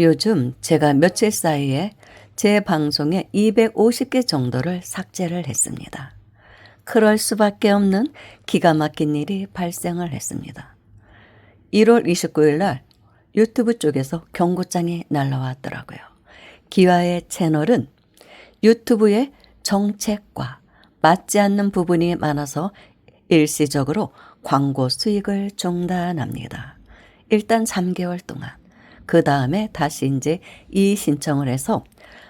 요즘 제가 며칠 사이에 제 방송에 250개 정도를 삭제를 했습니다. 그럴 수밖에 없는 기가 막힌 일이 발생을 했습니다. 1월 29일 날 유튜브 쪽에서 경고장이 날라왔더라고요. 기와의 채널은 유튜브의 정책과 맞지 않는 부분이 많아서 일시적으로 광고 수익을 중단합니다. 일단 3개월 동안. 그 다음에 다시 이제 이 신청을 해서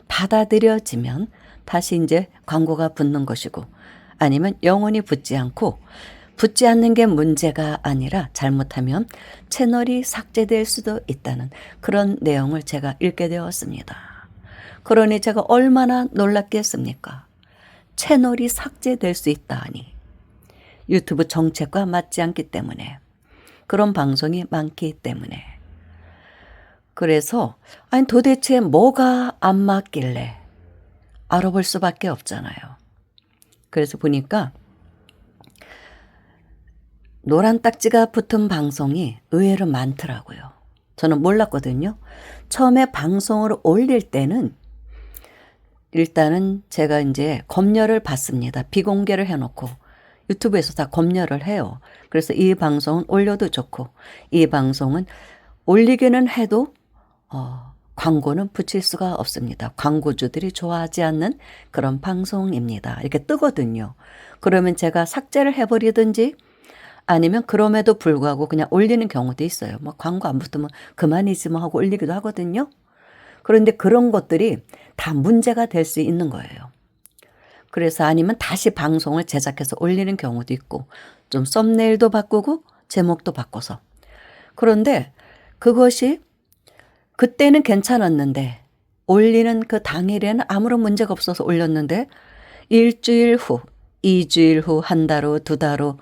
받아들여지면 다시 이제 광고가 붙는 것이고 아니면 영원히 붙지 않고 붙지 않는 게 문제가 아니라 잘못하면 채널이 삭제될 수도 있다는 그런 내용을 제가 읽게 되었습니다. 그러니 제가 얼마나 놀랐겠습니까? 채널이 삭제될 수 있다니. 유튜브 정책과 맞지 않기 때문에. 그런 방송이 많기 때문에. 그래서, 아니, 도대체 뭐가 안 맞길래 알아볼 수밖에 없잖아요. 그래서 보니까 노란 딱지가 붙은 방송이 의외로 많더라고요. 저는 몰랐거든요. 처음에 방송을 올릴 때는 일단은 제가 이제 검열을 받습니다. 비공개를 해놓고 유튜브에서 다 검열을 해요. 그래서 이 방송은 올려도 좋고 이 방송은 올리기는 해도 어, 광고는 붙일 수가 없습니다. 광고주들이 좋아하지 않는 그런 방송입니다. 이렇게 뜨거든요. 그러면 제가 삭제를 해버리든지 아니면 그럼에도 불구하고 그냥 올리는 경우도 있어요. 뭐 광고 안 붙으면 그만이지 뭐 하고 올리기도 하거든요. 그런데 그런 것들이 다 문제가 될 수 있는 거예요. 그래서 아니면 다시 방송을 제작해서 올리는 경우도 있고 좀 썸네일도 바꾸고 제목도 바꿔서. 그런데 그것이 그때는 괜찮았는데 올리는 그 당일에는 아무런 문제가 없어서 올렸는데 일주일 후, 이주일 후, 한 달 후, 두 달 후,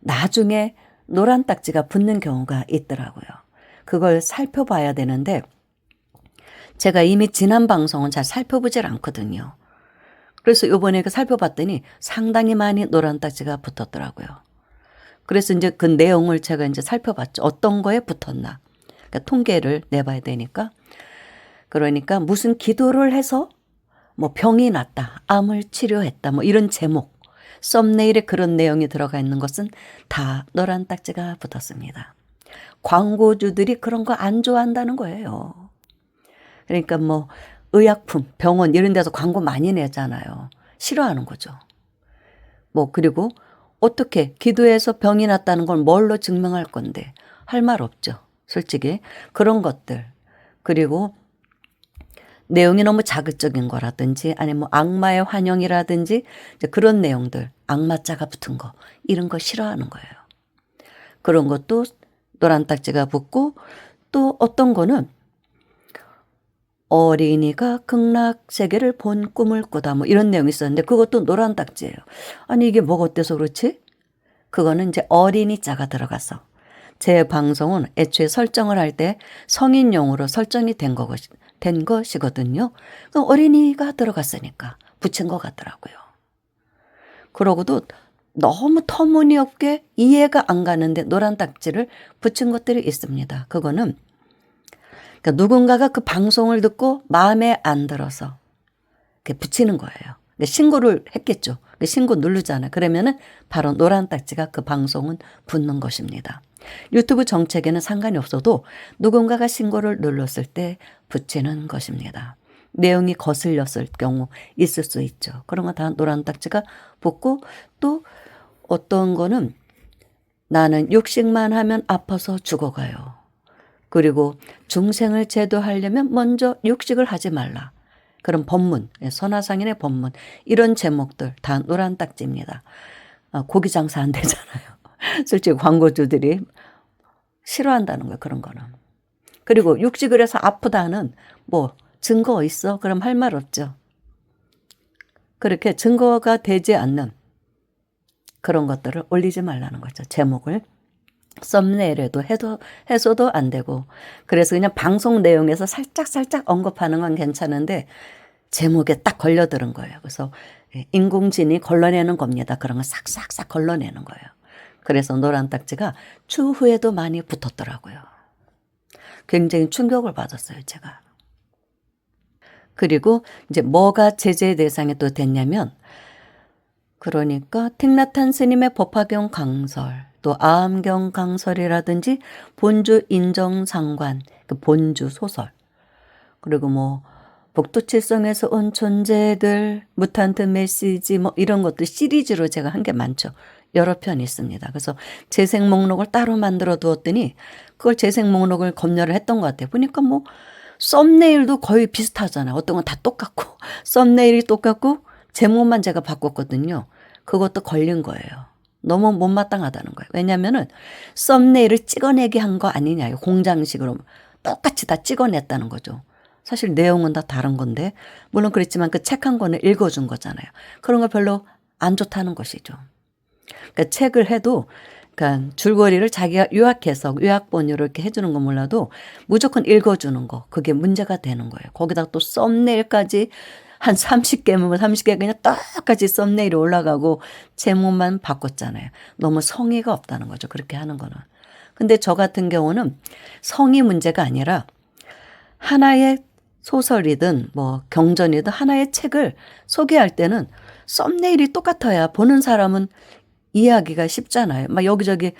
나중에 노란 딱지가 붙는 경우가 있더라고요. 그걸 살펴봐야 되는데 제가 이미 지난 방송은 잘 살펴보질 않거든요. 그래서 요번에 그 살펴봤더니 상당히 많이 노란 딱지가 붙었더라고요. 그래서 이제 그 내용을 제가 이제 살펴봤죠. 어떤 거에 붙었나. 그러니까 통계를 내봐야 되니까. 그러니까 무슨 기도를 해서 뭐 병이 났다, 암을 치료했다, 뭐 이런 제목, 썸네일에 그런 내용이 들어가 있는 것은 다 노란 딱지가 붙었습니다. 광고주들이 그런 거 안 좋아한다는 거예요. 그러니까 뭐 의약품, 병원 이런 데서 광고 많이 내잖아요. 싫어하는 거죠. 뭐 그리고 어떻게 기도해서 병이 났다는 걸 뭘로 증명할 건데 할 말 없죠. 솔직히 그런 것들 그리고 내용이 너무 자극적인 거라든지 아니면 뭐 악마의 환영이라든지 그런 내용들 악마자가 붙은 거 이런 거 싫어하는 거예요. 그런 것도 노란 딱지가 붙고 또 어떤 거는 어린이가 극락 세계를 본 꿈을 꾸다 뭐 이런 내용이 있었는데 그것도 노란 딱지예요. 아니 이게 뭐가 어때서 그렇지? 그거는 이제 어린이 자가 들어가서 제 방송은 애초에 설정을 할 때 성인용으로 설정이 된, 거, 된 것이거든요. 어린이가 들어갔으니까 붙인 것 같더라고요. 그러고도 너무 터무니없게 이해가 안 가는데 노란 딱지를 붙인 것들이 있습니다. 그거는 그러니까 누군가가 그 방송을 듣고 마음에 안 들어서 붙이는 거예요. 신고를 했겠죠. 신고 누르잖아요. 그러면은 바로 노란 딱지가 그 방송은 붙는 것입니다. 유튜브 정책에는 상관이 없어도 누군가가 신고를 눌렀을 때 붙이는 것입니다. 내용이 거슬렸을 경우 있을 수 있죠. 그런 거 다 노란 딱지가 붙고 또 어떤 거는 나는 육식만 하면 아파서 죽어가요. 그리고 중생을 제도하려면 먼저 육식을 하지 말라. 그런 법문, 예, 선화상인의 법문, 이런 제목들 다 노란 딱지입니다. 아, 고기 장사 안 되잖아요. 솔직히 광고주들이 싫어한다는 거예요. 그런 거는. 그리고 육식을 해서 아프다는 뭐 증거 있어? 그럼 할 말 없죠. 그렇게 증거가 되지 않는 그런 것들을 올리지 말라는 거죠. 제목을. 썸네일에도 해도 해서도 안 되고 그래서 그냥 방송 내용에서 살짝 살짝 언급하는 건 괜찮은데 제목에 딱 걸려드는 거예요. 그래서 인공지능이 걸러내는 겁니다. 그런 걸 싹싹싹 걸러내는 거예요. 그래서 노란 딱지가 추후에도 많이 붙었더라고요. 굉장히 충격을 받았어요, 제가. 그리고 이제 뭐가 제재 대상이 또 됐냐면 그러니까 틱나탄 스님의 법화경 강설, 또 아암경 강설이라든지 본주 인정 상관, 그 본주 소설, 그리고 뭐 복도칠성에서 온 존재들, 무탄트 메시지 뭐 이런 것들 시리즈로 제가 한 게 많죠. 여러 편 있습니다. 그래서 재생 목록을 따로 만들어 두었더니 그걸 재생 목록을 검열을 했던 것 같아요. 보니까 뭐 썸네일도 거의 비슷하잖아요. 어떤 건 다 똑같고 썸네일이 똑같고 제목만 제가 바꿨거든요. 그것도 걸린 거예요. 너무 못마땅하다는 거예요. 왜냐면은 썸네일을 찍어내게 한 거 아니냐. 공장식으로 똑같이 다 찍어냈다는 거죠. 사실 내용은 다 다른 건데 물론 그랬지만 그 책 한 권을 읽어준 거잖아요. 그런 거 별로 안 좋다는 것이죠. 그러니까 책을 해도 그러니까 줄거리를 자기가 요약해서 요약본으로 이렇게 해주는 건 몰라도 무조건 읽어주는 거 그게 문제가 되는 거예요. 거기다 또 썸네일까지 한 30개면 30개 그냥 똑같이 썸네일이 올라가고 제목만 바꿨잖아요. 너무 성의가 없다는 거죠. 그렇게 하는 거는. 근데 저 같은 경우는 성의 문제가 아니라 하나의 소설이든 뭐 경전이든 하나의 책을 소개할 때는 썸네일이 똑같아야 보는 사람은 이해하기가 쉽잖아요. 막 여기저기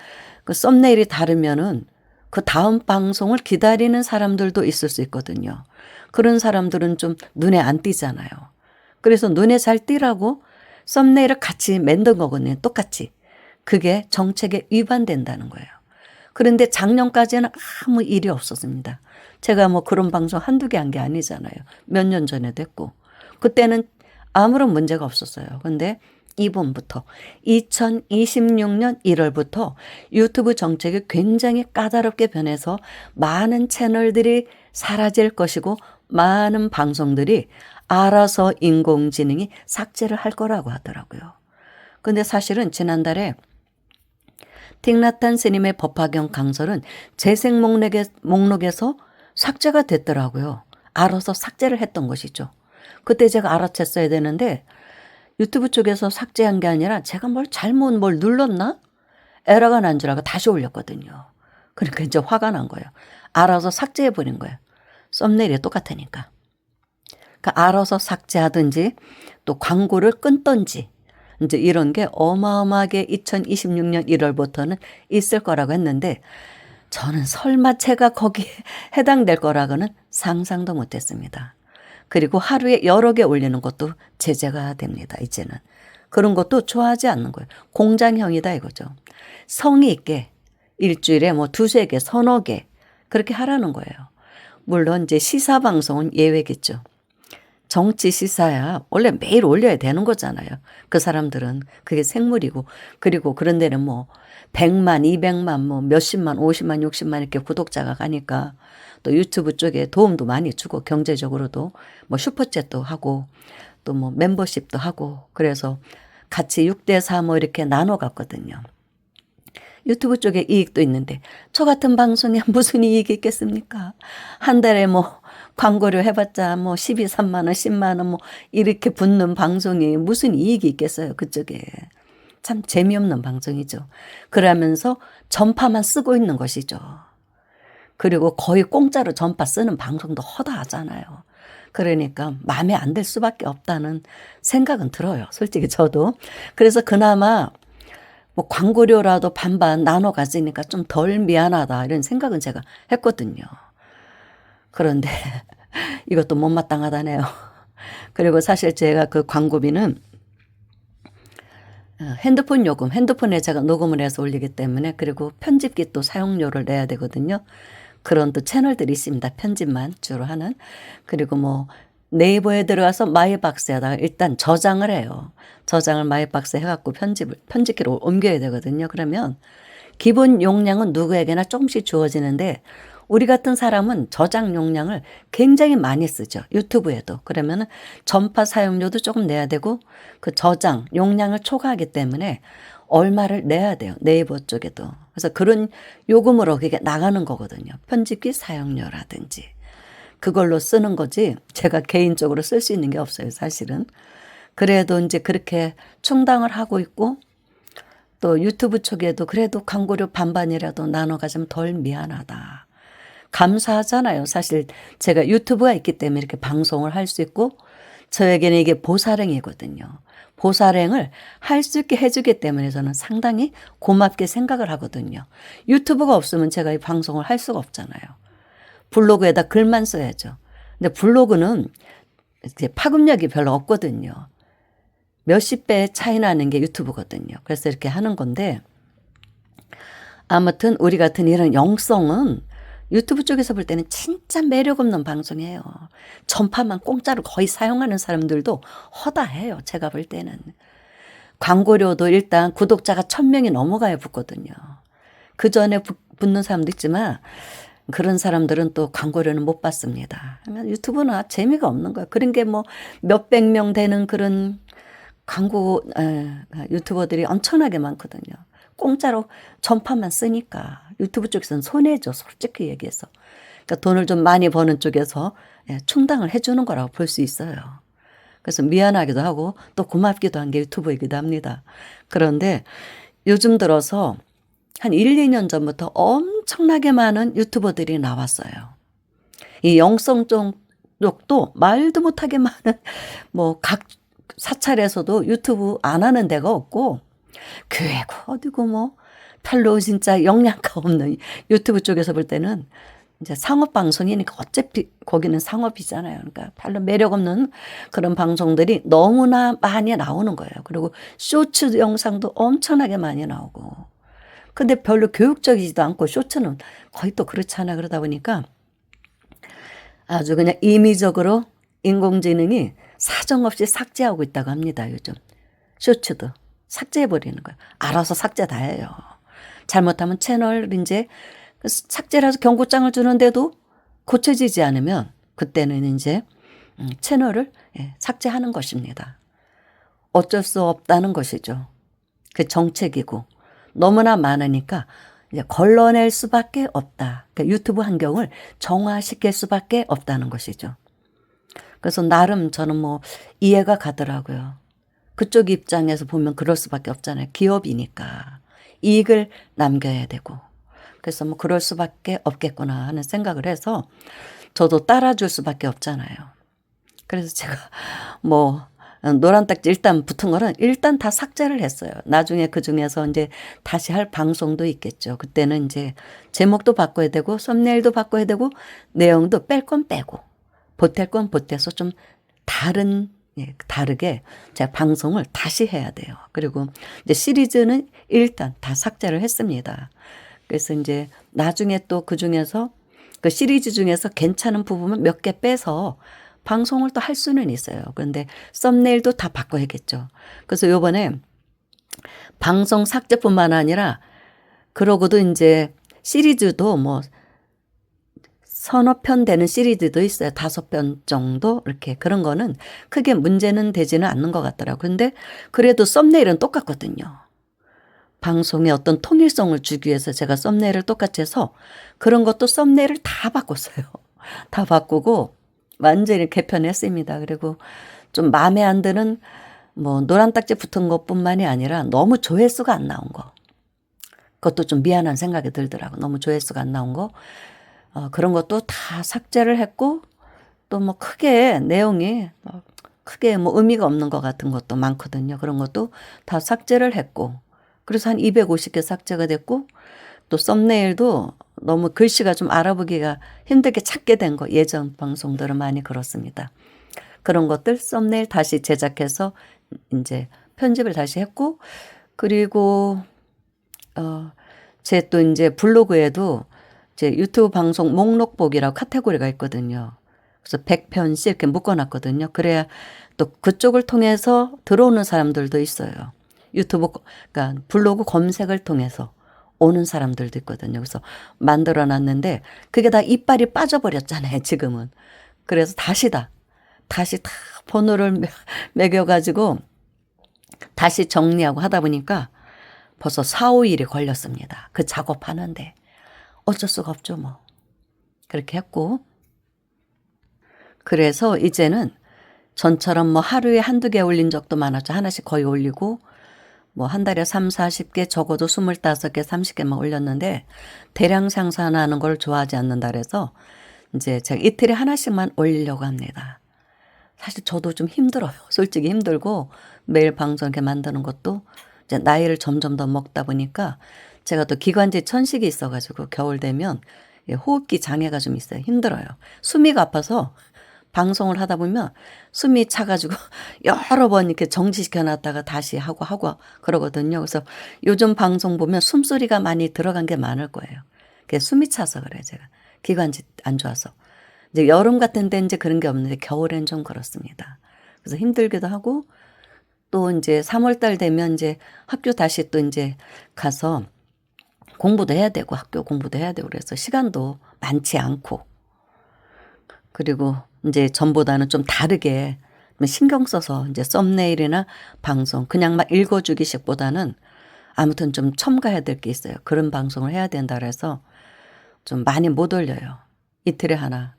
그 썸네일이 다르면은 그 다음 방송을 기다리는 사람들도 있을 수 있거든요. 그런 사람들은 좀 눈에 안 띄잖아요. 그래서 눈에 잘 띄라고 썸네일을 같이 만든 거거든요. 똑같이. 그게 정책에 위반된다는 거예요. 그런데 작년까지는 아무 일이 없었습니다. 제가 뭐 그런 방송 한두 개 한 게 아니잖아요. 몇 년 전에도 했고. 그때는 아무런 문제가 없었어요. 근데 이번부터 2026년 1월부터 유튜브 정책이 굉장히 까다롭게 변해서 많은 채널들이 사라질 것이고 많은 방송들이 알아서 인공지능이 삭제를 할 거라고 하더라고요. 근데 사실은 지난달에 틱나탄 스님의 법화경 강설은 재생 목록에, 목록에서 삭제가 됐더라고요. 알아서 삭제를 했던 것이죠. 그때 제가 알아챘어야 되는데 유튜브 쪽에서 삭제한 게 아니라 제가 뭘 잘못 뭘 눌렀나? 에러가 난 줄 알고 다시 올렸거든요. 그러니까 이제 화가 난 거예요. 알아서 삭제해 버린 거예요. 썸네일이 똑같으니까. 그러니까 알아서 삭제하든지 또 광고를 끊던지 이제 이런 게 어마어마하게 2026년 1월부터는 있을 거라고 했는데 저는 설마 제가 거기에 해당될 거라고는 상상도 못 했습니다. 그리고 하루에 여러 개 올리는 것도 제재가 됩니다. 이제는. 그런 것도 좋아하지 않는 거예요. 공장형이다 이거죠. 성의 있게 일주일에 뭐 두세 개, 서너 개 그렇게 하라는 거예요. 물론 이제 시사 방송은 예외겠죠. 정치 시사야 원래 매일 올려야 되는 거잖아요. 그 사람들은 그게 생물이고 그리고 그런 데는 뭐 100만, 200만, 뭐 몇십만, 50만, 60만 이렇게 구독자가 가니까 또 유튜브 쪽에 도움도 많이 주고 경제적으로도 뭐 슈퍼챗도 하고 또 뭐 멤버십도 하고 그래서 같이 6대 4 뭐 이렇게 나눠 갔거든요. 유튜브 쪽에 이익도 있는데 저 같은 방송에 무슨 이익이 있겠습니까? 한 달에 뭐 광고료 해봤자 뭐 12, 3만 원, 10만 원 뭐 이렇게 붙는 방송이 무슨 이익이 있겠어요 그쪽에. 참 재미없는 방송이죠. 그러면서 전파만 쓰고 있는 것이죠. 그리고 거의 공짜로 전파 쓰는 방송도 허다하잖아요. 그러니까 마음에 안 들 수밖에 없다는 생각은 들어요. 솔직히 저도. 그래서 그나마 뭐 광고료라도 반반 나눠 가지니까 좀 덜 미안하다 이런 생각은 제가 했거든요. 그런데 이것도 못마땅하다네요. 그리고 사실 제가 그 광고비는 어, 핸드폰 요금, 핸드폰에 제가 녹음을 해서 올리기 때문에 그리고 편집기 또 사용료를 내야 되거든요. 그런 또 채널들이 있습니다. 편집만 주로 하는. 그리고 뭐 네이버에 들어가서 마이박스에다가 일단 저장을 해요. 저장을 마이박스에 해갖고 편집을, 편집기로 옮겨야 되거든요. 그러면 기본 용량은 누구에게나 조금씩 주어지는데 우리 같은 사람은 저장 용량을 굉장히 많이 쓰죠. 유튜브에도. 그러면은 전파 사용료도 조금 내야 되고 그 저장 용량을 초과하기 때문에 얼마를 내야 돼요. 네이버 쪽에도. 그래서 그런 요금으로 그게 나가는 거거든요. 편집기 사용료라든지. 그걸로 쓰는 거지 제가 개인적으로 쓸 수 있는 게 없어요. 사실은. 그래도 이제 그렇게 충당을 하고 있고 또 유튜브 쪽에도 그래도 광고료 반반이라도 나눠 가지면 덜 미안하다. 감사하잖아요. 사실 제가 유튜브가 있기 때문에 이렇게 방송을 할 수 있고 저에게는 이게 보살행이거든요. 보살행을 할 수 있게 해주기 때문에 저는 상당히 고맙게 생각을 하거든요. 유튜브가 없으면 제가 이 방송을 할 수가 없잖아요. 블로그에다 글만 써야죠. 근데 블로그는 파급력이 별로 없거든요. 몇십 배 차이 나는 게 유튜브거든요. 그래서 이렇게 하는 건데 아무튼 우리 같은 이런 영성은 유튜브 쪽에서 볼 때는 진짜 매력 없는 방송이에요. 전파만 공짜로 거의 사용하는 사람들도 허다해요. 제가 볼 때는. 광고료도 일단 구독자가 천 명이 넘어가야 붙거든요. 그 전에 붙는 사람도 있지만 그런 사람들은 또 광고료는 못 받습니다. 유튜브나 재미가 없는 거예요. 그런 게 뭐 몇백 명 되는 그런 광고 에, 유튜버들이 엄청나게 많거든요. 공짜로 전파만 쓰니까 유튜브 쪽에서는 손해죠. 솔직히 얘기해서. 그러니까 돈을 좀 많이 버는 쪽에서 예, 충당을 해주는 거라고 볼 수 있어요. 그래서 미안하기도 하고 또 고맙기도 한 게 유튜브이기도 합니다. 그런데 요즘 들어서 한 1, 2년 전부터 엄청나게 많은 유튜버들이 나왔어요. 이 영성 쪽도 말도 못하게 많은 뭐 각 사찰에서도 유튜브 안 하는 데가 없고 교회고 어디고 뭐 별로 진짜 영양가 없는 유튜브 쪽에서 볼 때는 이제 상업 방송이니까 어차피 거기는 상업이잖아요. 그러니까 별로 매력 없는 그런 방송들이 너무나 많이 나오는 거예요. 그리고 쇼츠 영상도 엄청나게 많이 나오고. 근데 별로 교육적이지도 않고 쇼츠는 거의 또 그렇잖아. 그러다 보니까 아주 그냥 임의적으로 인공지능이 사정없이 삭제하고 있다고 합니다. 요즘. 쇼츠도. 삭제해버리는 거예요. 알아서 삭제 다 해요. 잘못하면 채널 이제 삭제라서 경고장을 주는데도 고쳐지지 않으면 그때는 이제 음, 채널을 예, 삭제하는 것입니다. 어쩔 수 없다는 것이죠. 그 정책이고 너무나 많으니까 이제 걸러낼 수밖에 없다. 그러니까 유튜브 환경을 정화시킬 수밖에 없다는 것이죠. 그래서 나름 저는 뭐 이해가 가더라고요. 그쪽 입장에서 보면 그럴 수밖에 없잖아요. 기업이니까 이익을 남겨야 되고 그래서 뭐 그럴 수밖에 없겠구나 하는 생각을 해서 저도 따라줄 수밖에 없잖아요. 그래서 제가 뭐 노란 딱지 일단 붙은 거는 일단 다 삭제를 했어요. 나중에 그 중에서 이제 다시 할 방송도 있겠죠. 그때는 이제 제목도 바꿔야 되고 썸네일도 바꿔야 되고 내용도 뺄 건 빼고 보탤 건 보태서 좀 다른 예, 다르게 제가 방송을 다시 해야 돼요. 그리고 이제 시리즈는 일단 다 삭제를 했습니다. 그래서 이제 나중에 또 그 중에서 그 시리즈 중에서 괜찮은 부분을 몇개 빼서 방송을 또 할 수는 있어요. 그런데 썸네일도 다 바꿔야겠죠. 그래서 요번에 방송 삭제뿐만 아니라 그러고도 이제 시리즈도 뭐 서너 편 되는 시리즈도 있어요. 다섯 편 정도 이렇게 그런 거는 크게 문제는 되지는 않는 것 같더라고요. 근데 그래도 썸네일은 똑같거든요. 방송에 어떤 통일성을 주기 위해서 제가 썸네일을 똑같이 해서 그런 것도 썸네일을 다 바꿨어요. 다 바꾸고 완전히 개편했습니다. 그리고 좀 마음에 안 드는 뭐 노란 딱지 붙은 것뿐만이 아니라 너무 조회수가 안 나온 거. 그것도 좀 미안한 생각이 들더라고. 너무 조회수가 안 나온 거. 어, 그런 것도 다 삭제를 했고 또 뭐 크게 내용이 뭐 크게 뭐 의미가 없는 것 같은 것도 많거든요. 그런 것도 다 삭제를 했고 그래서 한 250개 삭제가 됐고 또 썸네일도 너무 글씨가 좀 알아보기가 힘들게 찾게 된 거 예전 방송들은 많이 그렇습니다. 그런 것들 썸네일 다시 제작해서 이제 편집을 다시 했고 그리고 어제 또 이제 블로그에도 제 유튜브 방송 목록복이라고 카테고리가 있거든요. 그래서 100편씩 이렇게 묶어놨거든요. 그래야 또 그쪽을 통해서 들어오는 사람들도 있어요. 유튜브, 그러니까 블로그 검색을 통해서 오는 사람들도 있거든요. 그래서 만들어 놨는데 그게 다 이빨이 빠져버렸잖아요. 지금은. 그래서 다시다. 다시 다 번호를 매겨가지고 다시 정리하고 하다 보니까 벌써 4, 5일이 걸렸습니다. 그 작업하는데. 어쩔 수가 없죠, 뭐. 그렇게 했고. 그래서 이제는 전처럼 뭐 하루에 한두 개 올린 적도 많았죠. 하나씩 거의 올리고, 뭐 한 달에 3, 40개 적어도 25개, 30개만 올렸는데 대량 생산하는 걸 좋아하지 않는다 그래서 이제 제가 이틀에 하나씩만 올리려고 합니다. 사실 저도 좀 힘들어요. 솔직히 힘들고 매일 방송 이렇게 만드는 것도 이제 나이를 점점 더 먹다 보니까 제가 또 기관지 천식이 있어가지고 겨울 되면 예, 호흡기 장애가 좀 있어요. 힘들어요. 숨이가 아파서 방송을 하다 보면 숨이 차가지고 여러 번 이렇게 정지시켜 놨다가 다시 하고 하고 그러거든요. 그래서 요즘 방송 보면 숨소리가 많이 들어간 게 많을 거예요. 그게 숨이 차서 그래요. 제가 기관지 안 좋아서. 이제 여름 같은 데 이제 그런 게 없는데 겨울엔 좀 그렇습니다. 그래서 힘들기도 하고 또 이제 3월 달 되면 이제 학교 다시 또 이제 가서 공부도 해야 되고 학교 공부도 해야 되고 그래서 시간도 많지 않고 그리고 이제 전보다는 좀 다르게 신경 써서 이제 썸네일이나 방송 그냥 막 읽어주기식보다는 아무튼 좀 첨가해야 될 게 있어요. 그런 방송을 해야 된다 그래서 좀 많이 못 올려요. 이틀에 하나.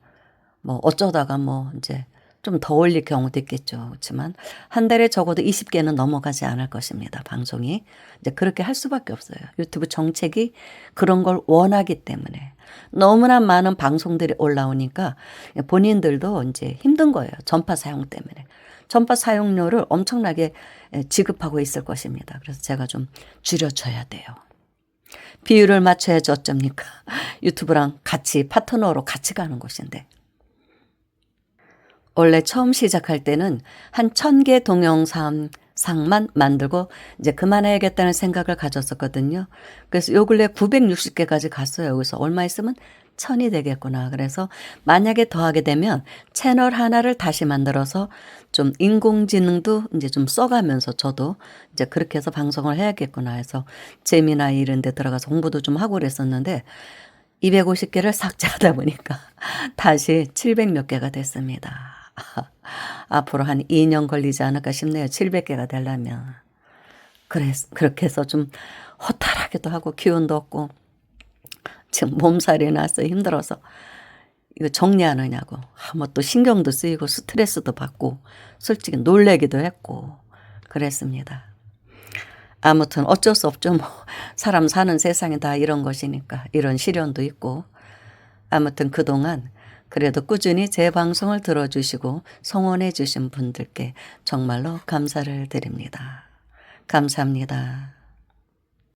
뭐 어쩌다가 뭐 이제 좀 더 올릴 경우도 있겠죠. 그렇지만 한 달에 적어도 20개는 넘어가지 않을 것입니다. 방송이. 이제 그렇게 할 수밖에 없어요. 유튜브 정책이 그런 걸 원하기 때문에. 너무나 많은 방송들이 올라오니까 본인들도 이제 힘든 거예요. 전파 사용 때문에. 전파 사용료를 엄청나게 지급하고 있을 것입니다. 그래서 제가 좀 줄여줘야 돼요. 비율을 맞춰야지 어쩝니까? 유튜브랑 같이 파트너로 같이 가는 곳인데. 원래 처음 시작할 때는 한 천 개 동영상만 만들고 이제 그만해야겠다는 생각을 가졌었거든요. 그래서 요 근래 960개까지 갔어요. 여기서 얼마 있으면 천이 되겠구나. 그래서 만약에 더하게 되면 채널 하나를 다시 만들어서 좀 인공지능도 이제 좀 써가면서 저도 이제 그렇게 해서 방송을 해야겠구나 해서 재미나 이런 데 들어가서 홍보도 좀 하고 그랬었는데 250개를 삭제하다 보니까 다시 700 몇 개가 됐습니다. 앞으로 한 2년 걸리지 않을까 싶네요. 700개가 되려면. 그래, 그렇게 해서 좀 허탈하기도 하고 기운도 없고 지금 몸살이 나서 힘들어서 이거 정리하느냐고. 아, 뭐 또 신경도 쓰이고 스트레스도 받고 솔직히 놀래기도 했고 그랬습니다. 아무튼 어쩔 수 없죠. 뭐 사람 사는 세상이 다 이런 것이니까 이런 시련도 있고 아무튼 그동안 그래도 꾸준히 제 방송을 들어주시고 성원해 주신 분들께 정말로 감사를 드립니다. 감사합니다.